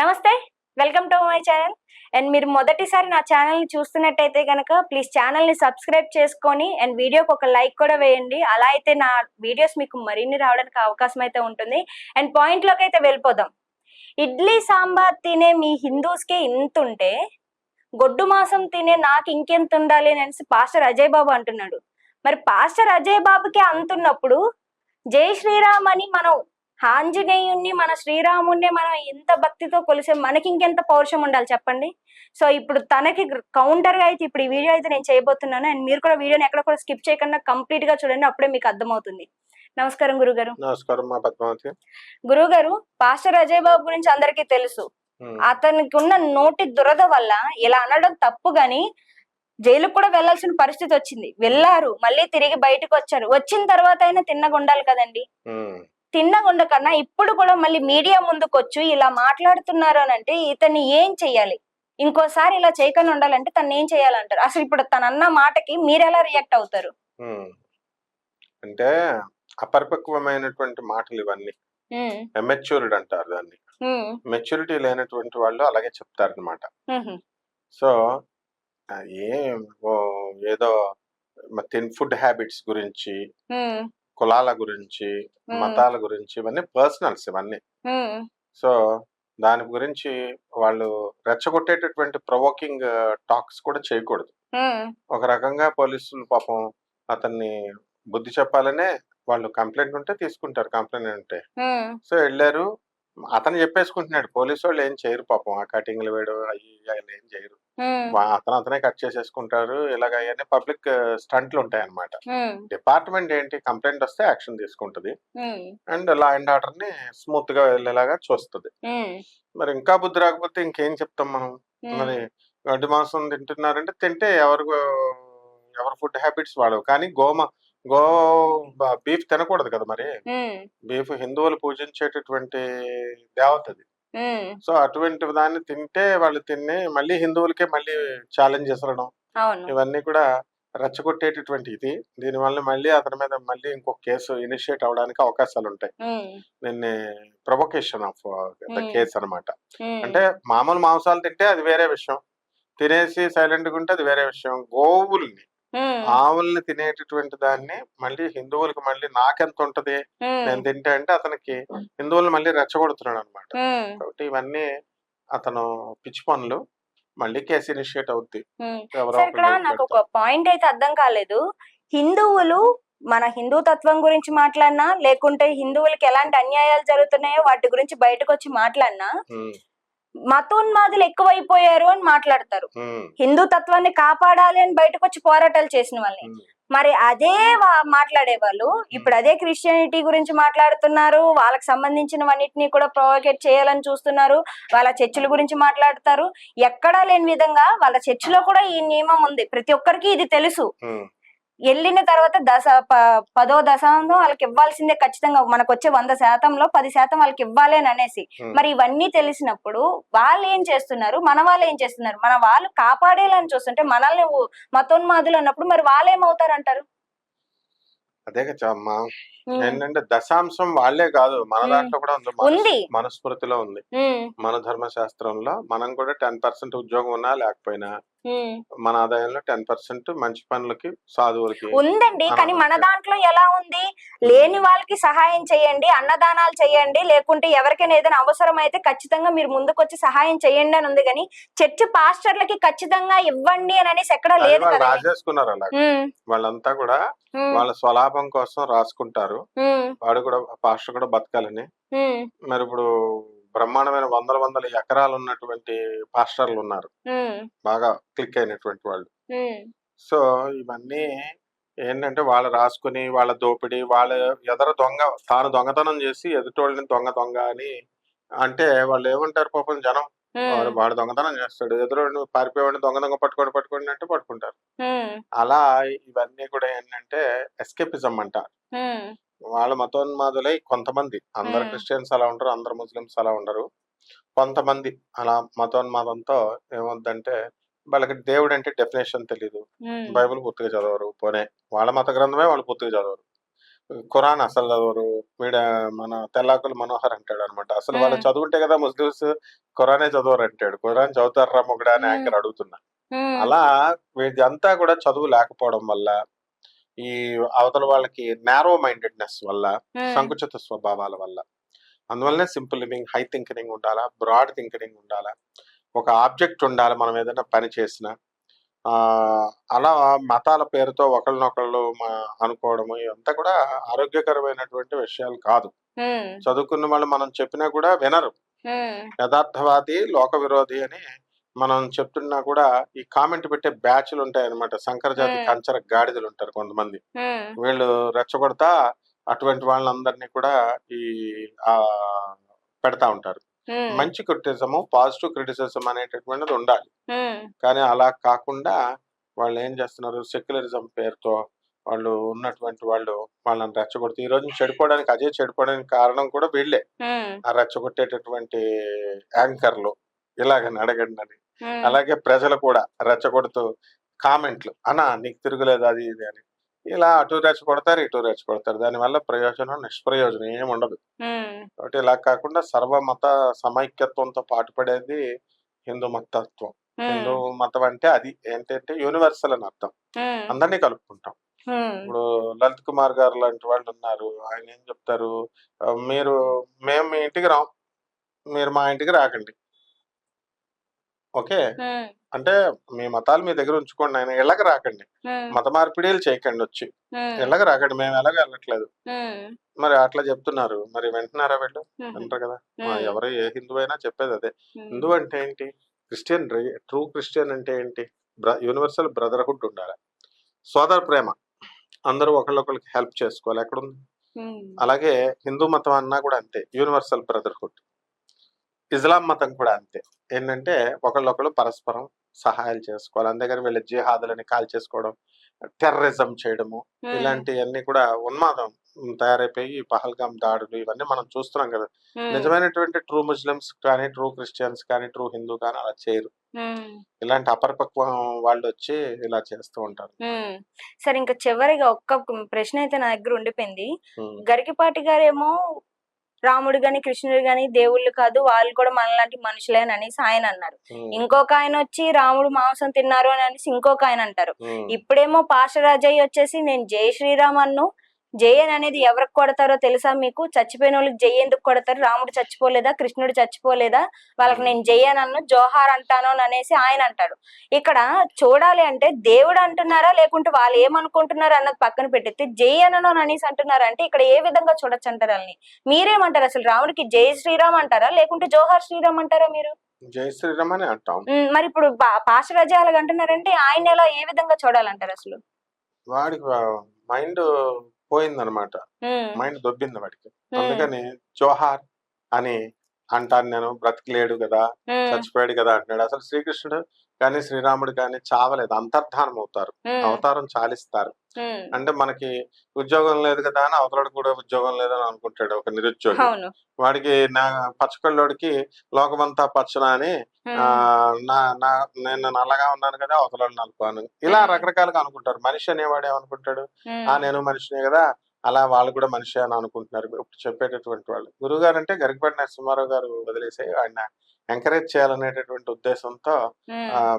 నమస్తే welcome to my channel. And మీరు మొదటిసారి నా ఛానల్ని చూస్తున్నట్టయితే కనుక ప్లీజ్ ఛానల్ని సబ్స్క్రైబ్ చేసుకొని అండ్ వీడియోకి ఒక లైక్ కూడా వేయండి. అలా అయితే నా వీడియోస్ మీకు మరిన్ని రావడానికి అవకాశం అయితే ఉంటుంది. అండ్ పాయింట్లోకి అయితే వెళ్ళిపోదాం. ఇడ్లీ సాంబార్ తినే మీ హిందూస్ కే ఇంత ఉంటే గొడ్డు మాసం తినే నాకు ఇంకెంత ఉండాలి అనేసి పాస్టర్ అజయ్ బాబు అంటున్నాడు. మరి పాస్టర్ అజయ్ బాబుకే అంతున్నప్పుడు జై శ్రీరామ్ అని మనం ఆంజనేయుణ్ణి మన శ్రీరాముణ్ణి మనం ఎంత భక్తితో కొలిసే మనకి ఇంకెంత పౌరుషం ఉండాలి చెప్పండి? సో ఇప్పుడు తనకి కౌంటర్గా అయితే ఇప్పుడు ఈ వీడియో అయితే నేను చేయబోతున్నాను. అండ్ మీరు కూడా వీడియోని ఎక్కడ కూడా స్కిప్ చేయకుండా కంప్లీట్గా చూడండి. అప్పుడే మీకు అర్థమవుతుంది. నమస్కారం గురుగారు. నమస్కారం మా పద్మావతి. గురుగారు పాస్టర్ అజయ్ బాబు గురించి అందరికీ తెలుసు. అతనికి ఉన్న నోటి దురద వల్ల ఇలా అనడం తప్పు గాని జైలుకు కూడా వెళ్ళాల్సిన పరిస్థితి వచ్చింది. వెళ్ళారు మళ్ళీ తిరిగి బయటకు వచ్చారు. వచ్చిన తర్వాత అయినా తిన్నగా ఉండాలి కదండి తిన్నగుండ కన్నా ఇప్పుడు కూడా మళ్ళీ మీడియా ముందుకు వచ్చి ఇలా మాట్లాడుతున్నారు అని అంటే ఇతన్ని ఏం చెయ్యాలి? ఇంకోసారి ఇలా చేయకుండా ఉండాలంటే తను ఏం చేయాలంటారు అసలు ఇప్పుడు తన అన్న మాటకి మీరు ఎలా రియాక్ట్ అవుతారు. అంటే అపరిపక్వమైనటువంటి మాటలు ఇవన్నీ. ఉమ్, ఎమెచ్యూర్డ్ అంటారు దాన్ని. మెచ్యూరిటీ లేనటువంటి వాళ్ళు అలాగే చెప్తారు అనమాట ఉహు, సో ఏం ఏదో ఫుడ్ హ్యాబిట్స్ గురించి కులాల గురించి మతాల గురించి ఇవన్నీ పర్సనల్స్ ఇవన్నీ. సో దాని గురించి వాళ్ళు రెచ్చగొట్టేటటువంటి ప్రొవోకింగ్ టాక్స్ కూడా చేయకూడదు. ఒక రకంగా పోలీసులు పాపం అతన్ని బుద్ధి చెప్పాలనే వాళ్ళు కంప్లైంట్ ఉంటే తీసుకుంటారు. కంప్లైంట్ ఉంటే సో వెళ్ళారు అతను చెప్పేసుకుంటున్నాడు. పోలీసు వాళ్ళు ఏం చేయరు పాపం. ఆ కటింగ్లు వేయడం అయ్యి అయ్యి ఏం చేయరు. అతను అతనే కట్ చేసేసుకుంటారు ఇలాగ అవన్నీ పబ్లిక్ స్టంట్లు ఉంటాయి అన్నమాట ఉమ్, డిపార్ట్మెంట్ ఏంటి కంప్లైంట్ వస్తే యాక్షన్ తీసుకుంటది. అండ్ లా అండ్ ఆర్డర్ని స్మూత్గా వెళ్ళేలాగా చూస్తుంది. మరి ఇంకా బుద్ధి రాకపోతే ఇంకేం చెప్తాం మనం? మరి గడ్డి మాంసం తింటున్నారంటే తింటే ఎవరు ఎవరి ఫుడ్ హ్యాబిట్స్ వాడవు. కానీ గోమ గో బీఫ్ తినకూడదు కదా మరి? బీఫ్ హిందువులు పూజించేటటువంటి దేవత అది సో అటువంటి దాన్ని తింటే వాళ్ళు తిని మళ్ళీ హిందువులకే మళ్ళీ ఛాలెంజ్ చేసడం ఇవన్నీ కూడా రెచ్చగొట్టేటటువంటి ఇది. దీనివల్ల మళ్ళీ అతని మీద మళ్ళీ ఇంకొక కేసు ఇనిషియేట్ అవడానికి అవకాశాలు ఉంటాయి దీన్ని ప్రొవకేషన్ ఆఫ్ ద. కేసు అన్నమాట ఉమ్, అంటే మామూలు మాంసాలు తింటే అది వేరే విషయం. తినేసి సైలెంట్గా ఉంటే అది వేరే విషయం. గోవుల్ని ఆవుల్ని తినేటటువంటి దాన్ని మళ్ళీ హిందువులకి మళ్ళీ నాకెంత ఉంటది నేను తింటే అంటే అతనికి హిందువులు మళ్ళీ రెచ్చగొడుతున్నాడు అనమాట కాబట్టి ఇవన్నీ అతను పిచ్చి పనులు. మళ్ళీ కేసు ఇనిషియేట్ అవుద్ది. ఇక్కడ నాకు ఒక. పాయింట్ అయితే అర్థం కాలేదు. హిందువులు మన హిందూ తత్వం గురించి మాట్లాడినా లేకుంటే హిందువులకి ఎలాంటి అన్యాయాలు జరుగుతున్నాయో వాటి గురించి బయటకు వచ్చి మాట్లాడినా మతోన్మాదులు ఎక్కువైపోయారు అని మాట్లాడతారు. హిందూ తత్వాన్ని కాపాడాలి అని బయటకు వచ్చి పోరాటాలు చేసిన వాళ్ళని మరి అదే మాట్లాడే వాళ్ళు ఇప్పుడు అదే క్రిస్టియానిటీ గురించి మాట్లాడుతున్నారు. వాళ్ళకి సంబంధించినవన్నిటిని కూడా ప్రొవోకేట్ చేయాలని చూస్తున్నారు. వాళ్ళ చర్చిల గురించి మాట్లాడతారు. ఎక్కడా లేని విధంగా వాళ్ళ చర్చిలో కూడా ఈ నియమం ఉంది. ప్రతి ఒక్కరికి ఇది తెలుసు. వెళ్ళిన తర్వాత దశ పదో దశాంశం వాళ్ళకి ఇవ్వాల్సిందే ఖచ్చితంగా. మనకు వచ్చే వంద శాతంలో పది శాతం వాళ్ళకి ఇవ్వాలి అని అనేసి. మరి ఇవన్నీ తెలిసినప్పుడు వాళ్ళు ఏం చేస్తున్నారు? మన వాళ్ళు ఏం చేస్తున్నారు? మన వాళ్ళు కాపాడేయాలని చూస్తుంటే మనల్ని మతోన్మాదులు అన్నప్పుడు మరి వాళ్ళు ఏమవుతారంటారు అదే కదా అమ్మా. ఏంటంటే దశాంశం వాళ్ళే కాదు. మన. దాంట్లో కూడా ఉంది. మనస్- ఉంది. మనుస్మృతిలో ఉంది. ఉమ్, మన ధర్మశాస్త్రంలో మనం కూడా టెన్ పర్సెంట్ ఉద్యోగం ఉన్నా లేకపోయినా. మన ఆదాయంలో టెన్ పర్సెంట్ మంచి పనులకి సాధువులకి ఉందండి. కానీ మన. దాంట్లో ఎలా ఉంది? లేని వాళ్ళకి సహాయం చేయండి అన్నదానాలు చేయండి లేకుంటే ఎవరికైనా ఏదైనా అవసరం అయితే ఖచ్చితంగా మీరు ముందుకొచ్చి సహాయం చేయండి అని ఉంది. కానీ చర్చి పాస్టర్లకి ఖచ్చితంగా ఇవ్వండి అని అనేసి ఎక్కడా లేదు రాసేసుకున్నారు అలా వాళ్ళంతా కూడా వాళ్ళ స్వలాభం కోసం రాసుకుంటారు. వాడు కూడా పాస్టర్ కూడా బతకాలని. మరి ఇప్పుడు బ్రహ్మాండమైన వందల వందల ఎకరాలు ఉన్నటువంటి పాస్టర్లు ఉన్నారు. బాగా క్లిక్ అయినటువంటి వాళ్ళు. సో ఇవన్నీ ఏంటంటే వాళ్ళు రాసుకుని వాళ్ళ దోపిడీ వాళ్ళ ఎదర దొంగ తాను దొంగతనం చేసి ఎదుటోళ్ళని దొంగ దొంగ అని అంటే వాళ్ళు ఏమంటారు పాపం జనం? వాడు దొంగతనం చేస్తాడు. ఎదురు పారిపోయేవాడిని దొంగ దొంగ పట్టుకోండి పట్టుకోండి అంటే పట్టుకుంటారు. అలా ఇవన్నీ కూడా ఏంటంటే ఎస్కేపిజం అంటారు. వాళ్ళ మతోన్మాదులై కొంతమంది. అందరు. క్రిస్టియన్స్ అలా ఉండరు అందరు ముస్లిమ్స్ అలా ఉండరు. కొంతమంది అలా మతోన్మాదంతో ఏమవుద్దంటే వాళ్ళకి దేవుడు అంటే డెఫినేషన్ తెలీదు. బైబిల్ పూర్తిగా చదవరు పోనే. వాళ్ళ మత గ్రంథమే వాళ్ళు పూర్తిగా చదవరు. ఖురాన్ అసలు చదవరు వీడ మన తెల్లాకులు మనోహర్ అంటాడు అనమాట అసలు వాళ్ళు. చదువుంటే కదా ముస్లిమ్స్ ఖురానే చదవరు అంటాడు. ఖురాన్ చదువుతారా మొగడా అని. యాంకర్ అడుగుతున్నా. అలా వీదంతా కూడా చదువు లేకపోవడం వల్ల ఈ అవతల వాళ్ళకి నారో మైండెడ్నెస్ వల్ల సంకుచిత స్వభావాల వల్ల. అందువల్లనే సింపుల్ లివింగ్ హై థింకింగ్ ఉండాలా బ్రాడ్ థింకింగ్ ఉండాలా ఒక ఆబ్జెక్ట్ ఉండాలి మనం ఏదైనా పని చేసినా. ఆ అలా మతాల పేరుతో ఒకళ్ళనొకళ్ళు అనుకోవడము ఇవంతా కూడా ఆరోగ్యకరమైనటువంటి విషయాలు కాదు. చదువుకున్న వాళ్ళు మనం చెప్పినా కూడా వినరు. యథార్థవాది లోక విరోధి అని మనం చెప్తున్నా కూడా ఈ కామెంట్ పెట్టే బ్యాచ్లు ఉంటాయి అనమాట సంకర జాతి మ్మ్. కంచర గాడిదలు ఉంటారు కొంతమంది. వీళ్ళు రెచ్చగొడతా అటువంటి వాళ్ళందరినీ కూడా ఈ ఆ పెడతా ఉంటారు. మంచి క్రిటిసిజము పాజిటివ్ క్రిటిసిజం అనేటటువంటిది ఉండాలి. కానీ అలా కాకుండా వాళ్ళు ఏం చేస్తున్నారు? సెక్యులరిజం పేరుతో వాళ్ళు ఉన్నటువంటి వాళ్ళు వాళ్ళని రెచ్చగొడుతూ ఈ రోజు చెడిపోవడానికి అదే చెడిపోవడానికి కారణం కూడా వీళ్ళే. ఆ రెచ్చగొట్టేటటువంటి యాంకర్లు. ఇలాగని అడగండి అని అలాగే ప్రజలు కూడా రెచ్చగొడుతూ కామెంట్లు అన్నా నీకు తిరుగులేదు అది ఇది అని. ఇలా అటు రెచ్చగొడతారు ఇటు రెచ్చగొడతారు. దానివల్ల ప్రయోజనం నిష్ప్రయోజనం ఏమి ఉండదు కాబట్టి ఇలా కాకుండా సర్వమత సమైక్యత్వంతో పాటుపడేది హిందూ మతత్వం. హిందూ మతం అంటే అది. ఏంటంటే యూనివర్సల్ అని అర్థం. అందరినీ కలుపుకుంటాం. ఇప్పుడు లలిత్ కుమార్ గారు లాంటి వాళ్ళు ఉన్నారు. ఆయన ఏం చెప్తారు? మీరు మేము మీ ఇంటికి రాం. మీరు మా ఇంటికి రాకండి. ఓకే. అంటే మీ మతాలు మీ దగ్గర ఉంచుకోండి ఆయన ఇళ్ళకి రాకండి? మత మార్పిడీలు చేయకండి వచ్చి. ఇళ్ళకి రాకండి? మేము ఎలాగ వెళ్ళట్లేదు. మరి అట్లా చెప్తున్నారు. మరి వింటున్నారా వీళ్ళు? వింటారు కదా? ఎవరు ఏ హిందూ అయినా చెప్పేది అదే. హిందూ అంటే ఏంటి? క్రిస్టియన్ ట్రూ క్రిస్టియన్ అంటే ఏంటి? యూనివర్సల్ బ్రదర్హుడ్ ఉండాలి. సోదర ప్రేమ. అందరూ ఒకళ్ళొకళ్ళకి హెల్ప్ చేసుకోవాలి. ఎక్కడుంది? అలాగే హిందూ మతం అన్నా కూడా అంతే. Universal brotherhood. ఇస్లాం మతం కూడా అంతే. ఏంటంటే ఒకళ్ళొకళ్ళు పరస్పరం సహాయాలు చేసుకోవాలి. అంతేగాని వీళ్ళ జిహాదులని కాల్ చేసుకోవడం టెర్రరిజం చేయడము ఇలాంటివన్నీ కూడా ఉన్మాదం తయారైపోయి ఈ పహల్గాం దాడులు ఇవన్నీ మనం చూస్తున్నాం కదా. నిజమైనటువంటి ట్రూ ముస్లిమ్స్ కానీ ట్రూ క్రిస్టియన్స్ కానీ ట్రూ హిందూ కానీ అలా చేయరు. ఇలాంటి అపరిపక్వం వాళ్ళు వచ్చి ఇలా చేస్తూ ఉంటారు. సరే ఇంకా చివరిగా ఒక్క ప్రశ్న అయితే నా దగ్గర ఉండిపోయింది. గరికపాటి గారేమో రాముడు గాని కృష్ణుడు గాని దేవుళ్ళు కాదు వాళ్ళు కూడా మనలాంటి మనుషులే అని అనేసి ఆయన అన్నారు. ఇంకొక ఆయన వచ్చి రాముడు మాంసం తిన్నారు అని అనేసి ఇంకొక ఆయన అంటారు. ఇప్పుడేమో పాషరాజయ్య వచ్చేసి నేను జై శ్రీరామ్ అన్ను జై అని అనేది ఎవరికి కొడతారో తెలుసా మీకు? చచ్చిపోయిన వాళ్ళకి జై ఎందుకు కొడతారు? రాముడు చచ్చిపోలేదా? కృష్ణుడు చచ్చిపోలేదా? వాళ్ళకి నేను జై అని అన్ను జోహార్ అంటాను అని అనేసి ఆయన అంటాడు. ఇక్కడ చూడాలి అంటే దేవుడు అంటున్నారా? లేకుంటే వాళ్ళు ఏమనుకుంటున్నారు అన్నది పక్కన పెట్టితే జై అనను అని అనేసి అంటున్నారు అంటే ఇక్కడ ఏ విధంగా చూడొచ్చు అంటారు వాళ్ళని? మీరేమంటారు అసలు రాముడికి జై శ్రీరామ్ అంటారా? లేకుంటే జోహార్ శ్రీరామ్ అంటారా మీరు? జై శ్రీరామ్ అని అంటాం. మరి ఇప్పుడు పాషరాజయ్య అలాగ అంటున్నారంటే ఆయన ఎలా ఏ విధంగా చూడాలంటారు అసలు? వాడికి మైండ్ పోయిందనమాట. మైండ్ దొబ్బింది వాడికి. అందుకని జోహార్ అని అంటాను నేను బ్రతికిలేడు కదా చచ్చిపోయాడు కదా అంటున్నాడు. అసలు శ్రీకృష్ణుడు కానీ శ్రీరాముడు కానీ చావలేదు. అంతర్ధానం అవుతారు అవతారం చాలిస్తారు. అంటే మనకి ఉద్యోగం లేదు కదా అని అవతలడు కూడా ఉద్యోగం లేదని అనుకుంటాడు ఒక నిరుద్యోగి. వాడికి నా పచ్చకళ్ళోడికి లోకమంతా పచ్చన అని నా నా నేను నల్లగా ఉన్నాను కదా అవతల నలుపాను ఇలా. రకరకాలుగా అనుకుంటారు. మనిషి అనేవాడు ఏమనుకుంటాడు? ఆ నేను మనిషినే కదా అలా వాళ్ళు కూడా మనిషి అని అనుకుంటున్నారు. ఇప్పుడు చెప్పేటటువంటి వాళ్ళు. గురువు గారు అంటే గరికపాటి నరసింహారావు గారు వదిలేసి ఆయన ఎంకరేజ్ చేయాలనేటటువంటి ఉద్దేశంతో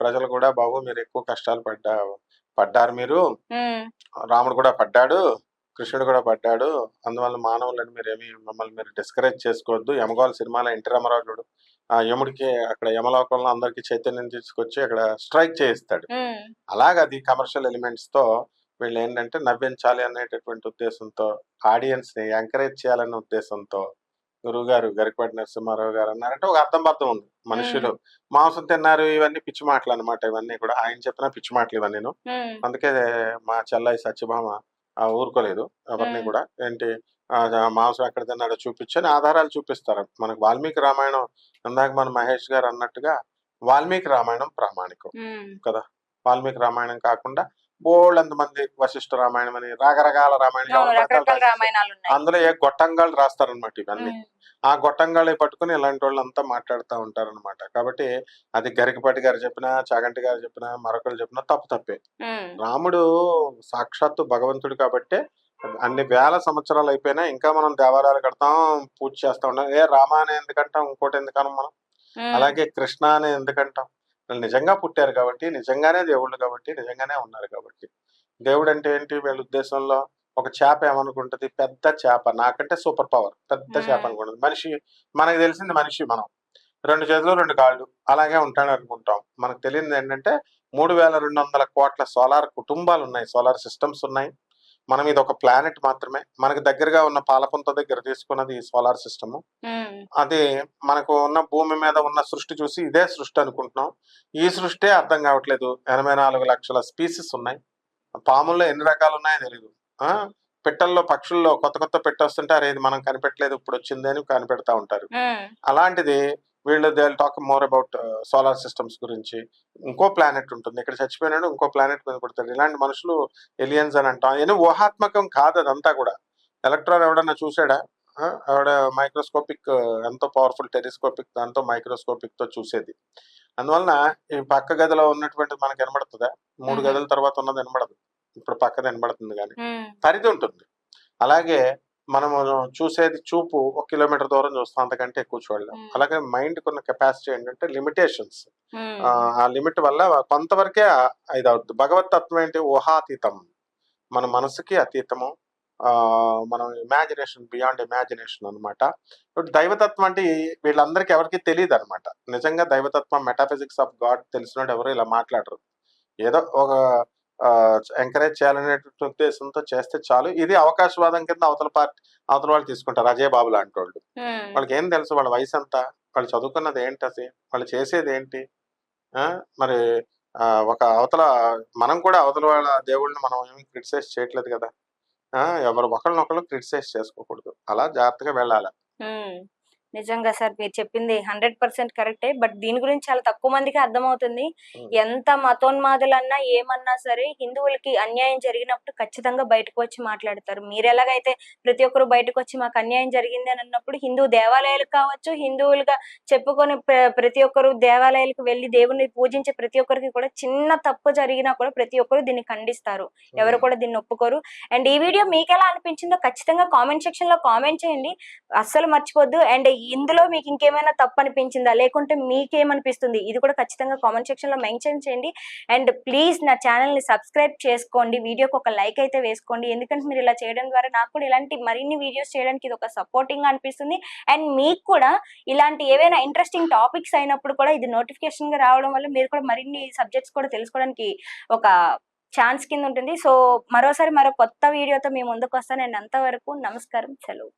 ప్రజలు కూడా బాబు మీరు ఎక్కువ కష్టాలు పడ్డా పడ్డారు మీరు. రాముడు కూడా పడ్డాడు కృష్ణుడు కూడా పడ్డాడు. అందువల్ల మానవులని మీరు ఏమి మమ్మల్ని మీరు డిస్కరేజ్ చేసుకోవద్దు. యమగోళ సినిమాలో ఎన్టీ రామారావు చూడు ఆ యముడికి అక్కడ యమలోకంలో అందరికి చైతన్యం తీసుకొచ్చి అక్కడ స్ట్రైక్ చేయిస్తాడు. అలాగ అది కమర్షియల్ ఎలిమెంట్స్తో వీళ్ళు ఏంటంటే నవ్వించాలి అనేటటువంటి ఉద్దేశంతో ఆడియన్స్ని ఎంకరేజ్ చేయాలనే ఉద్దేశంతో గురువు గారు గరికపాటి నరసింహారావు గారు అన్నారంటే ఒక అర్థం బద్దం ఉంది. మనుషులు మాంసం తిన్నారు ఇవన్నీ పిచ్చి మాటలు అనమాట ఇవన్నీ కూడా ఆయన చెప్పిన పిచ్చి మాటలు ఇవన్నీ అందుకే మా చెల్లాయి సత్యభామ ఆ, ఊరుకోలేదు. ఎవరిని. కూడా ఏంటి మాంసం ఎక్కడ తిన్నాడో చూపించని ఆధారాలు చూపిస్తారు. మనకు వాల్మీకి రామాయణం ఇందాక మన మహేష్ గారు అన్నట్టుగా వాల్మీకి రామాయణం ప్రామాణికం ఉమ్, వాల్మీకి రామాయణం కాకుండా బోల్డ్ మంది వశిష్ఠ రామాయణం అని రకరకాల రామాయణం. రామాయణాలు అందులో ఏ గొట్టంగాళ్ళు రాస్తారనమాట ఇవన్నీ. ఆ గొట్టంగాళ్ళే పట్టుకుని ఇలాంటి వాళ్ళంతా మాట్లాడుతూ ఉంటారన్నమాట. కాబట్టి అది గరికపాటి గారు చెప్పినా చాగంటి గారు చెప్పినా మరొకరు చెప్పినా తప్పు తప్పే. రాముడు సాక్షాత్తు భగవంతుడు కాబట్టే అన్ని వేల సంవత్సరాలు అయిపోయినా ఇంకా మనం దేవాలయాలు కడతాం పూజ చేస్తా ఉంటాం ఏ రామ అని ఎందుకంటాం ఇంకోటి ఎందుకనం మనం? అలాగే కృష్ణ అని ఎందుకంటాం? వీళ్ళు నిజంగా పుట్టారు కాబట్టి నిజంగానే దేవుళ్ళు కాబట్టి నిజంగానే ఉన్నారు కాబట్టి. దేవుడు అంటే ఏంటి? వీళ్ళ ఉద్దేశంలో ఒక చేప ఏమనుకుంటది? పెద్ద చేప. నాకంటే సూపర్ పవర్. పెద్ద చేప. అనుకుంటుంది. మనిషి మనకు తెలిసింది మనిషి మనం. రెండు చేతులు రెండు కాళ్ళు. అలాగే ఉంటాడు అనుకుంటాం. మనకు తెలియదు ఏంటంటే మూడు వేల రెండు వందల కోట్ల సోలార్ కుటుంబాలు ఉన్నాయి. సోలార్ సిస్టమ్స్ ఉన్నాయి. మనం ఇది ఒక ప్లానెట్ మాత్రమే మనకు దగ్గరగా ఉన్న పాలపుంత దగ్గర తీసుకున్నది ఈ సోలార్ సిస్టమ్ అది మనకు ఉన్న భూమి మీద ఉన్న సృష్టి చూసి ఇదే సృష్టి అనుకుంటున్నాం. ఈ సృష్టి అర్థం కావట్లేదు. ఎనభై నాలుగు లక్షల స్పీసీస్ ఉన్నాయి. పాముల్లో ఎన్ని రకాలు ఉన్నాయో తెలియదు ఆ? పిట్టల్లో పక్షుల్లో కొత్త కొత్త పెట్ట వస్తుంటే అరే ఇది మనం కనిపెట్టలేదు ఇప్పుడు వచ్చింది అని కనిపెడతా ఉంటారు. అలాంటిది వీళ్ళు they talk more about solar systems గురించి. ఇంకో ప్లానెట్ ఉంటుంది. ఇక్కడ చచ్చిపోయినాడు ఇంకో ప్లానెట్ మీద పుడతాడు. ఇలాంటి మనుషులు ఎలియన్స్ అని అంటాం. ఏదో ఊహాత్మకం కాదు అదంతా కూడా. ఎలక్ట్రాన్ ఎవడన్నా చూసాడా ఆవిడ మైక్రోస్కోపిక్ ఎంతో పవర్ఫుల్ టెలిస్కోపిక్ దాంతో మైక్రోస్కోపిక్తో చూసేది. అందువలన ఈ పక్క గదిలో ఉన్నటువంటి మనకి వినబడుతుందా? మూడు. గదుల తర్వాత ఉన్నది వినబడదు. ఇప్పుడు పక్కది వినబడుతుంది కానీ. పరిధి ఉంటుంది. అలాగే మనము చూసేది చూపు ఒక కిలోమీటర్ దూరం చూస్తాం అంతకంటే ఎక్కువ చూడలేం. అలాగే మైండ్ కున్న కెపాసిటీ ఏంటంటే లిమిటేషన్స్ ఆ లిమిట్ వల్ల కొంతవరకే ఇది అవుతుంది భగవత్ తత్వం ఏంటి? ఊహాతీతం. మన మనసుకి అతీతము. ఆ మనం ఇమాజినేషన్ బియాండ్ ఇమాజినేషన్ అనమాట ఇప్పుడు దైవతత్వం అంటే వీళ్ళందరికీ ఎవరికి తెలియదు అనమాట నిజంగా దైవతత్వం మెటాఫిజిక్స్ ఆఫ్ గాడ్ తెలిసినట్టు ఎవరు ఇలా మాట్లాడరు. ఏదో ఒక ఎంకరేజ్ చేయాలనేటువంటి ఉద్దేశంతో చేస్తే చాలు. ఇది అవకాశవాదం కింద అవతల పార్టీ అవతల వాళ్ళు తీసుకుంటారు. అజయ్ బాబు లాంటి వాళ్ళు. వాళ్ళకి ఏం తెలుసు? వాళ్ళ వయసు ఎంత? వాళ్ళు చదువుకున్నది ఏంటి అది వాళ్ళు చేసేది ఏంటి? ఆ మరి ఒక అవతల మనం కూడా అవతల వాళ్ళ దేవుళ్ళని మనం ఏమి క్రిటిసైజ్ చేయట్లేదు కదా? ఆ ఎవరు ఒకరినొకరు క్రిటిసైజ్ చేసుకోకూడదు. అలా జాగ్రత్తగా వెళ్ళాలి. నిజంగా సార్ మీరు చెప్పింది హండ్రెడ్ పర్సెంట్ కరెక్టే. బట్ దీని గురించి చాలా తక్కువ మందికి అర్థమవుతుంది. ఎంత మతోన్మాదులన్నా ఏమన్నా సరే హిందువులకి అన్యాయం జరిగినప్పుడు ఖచ్చితంగా బయటకు వచ్చి మాట్లాడతారు. మీరు ఎలాగైతే ప్రతి ఒక్కరు బయటకు వచ్చి మాకు అన్యాయం జరిగింది అని అన్నప్పుడు హిందూ దేవాలయాలు కావచ్చు హిందువులుగా చెప్పుకొని ప్ర- ప్రతి ఒక్కరు దేవాలయాలకు వెళ్ళి దేవుని పూజించే ప్రతి ఒక్కరికి కూడా చిన్న తప్పు జరిగినా కూడా ప్రతి ఒక్కరు దీన్ని ఖండిస్తారు. ఎవరు కూడా దీన్ని ఒప్పుకోరు. అండ్ ఈ వీడియో మీకు ఎలా అనిపించిందో ఖచ్చితంగా కామెంట్ సెక్షన్లో కామెంట్ చేయండి. అస్సలు మర్చిపోద్దు. అండ్ ఇందులో మీకు ఇంకేమైనా తప్పు అనిపించిందా లేకుంటే మీకేమనిపిస్తుంది? ఇది కూడా ఖచ్చితంగా కామెంట్ సెక్షన్లో మెన్షన్ చేయండి. అండ్ ప్లీజ్ నా ఛానల్ని సబ్స్క్రైబ్ చేసుకోండి. వీడియోకి ఒక లైక్ అయితే వేసుకోండి. ఎందుకంటే మీరు ఇలా చేయడం ద్వారా నాకు కూడా ఇలాంటి మరిన్ని వీడియోస్ చేయడానికి ఇది ఒక సపోర్టింగ్ అనిపిస్తుంది. అండ్ మీకు కూడా ఇలాంటి ఏవైనా ఇంట్రెస్టింగ్ టాపిక్స్ అయినప్పుడు కూడా ఇది నోటిఫికేషన్గా రావడం వల్ల మీరు కూడా మరిన్ని సబ్జెక్ట్స్ కూడా తెలుసుకోవడానికి ఒక ఛాన్స్ కింద ఉంటుంది. సో మరోసారి మరో కొత్త వీడియోతో మీ ముందుకు వస్తాను. అండ్ అంతవరకు నమస్కారం. సెలవు.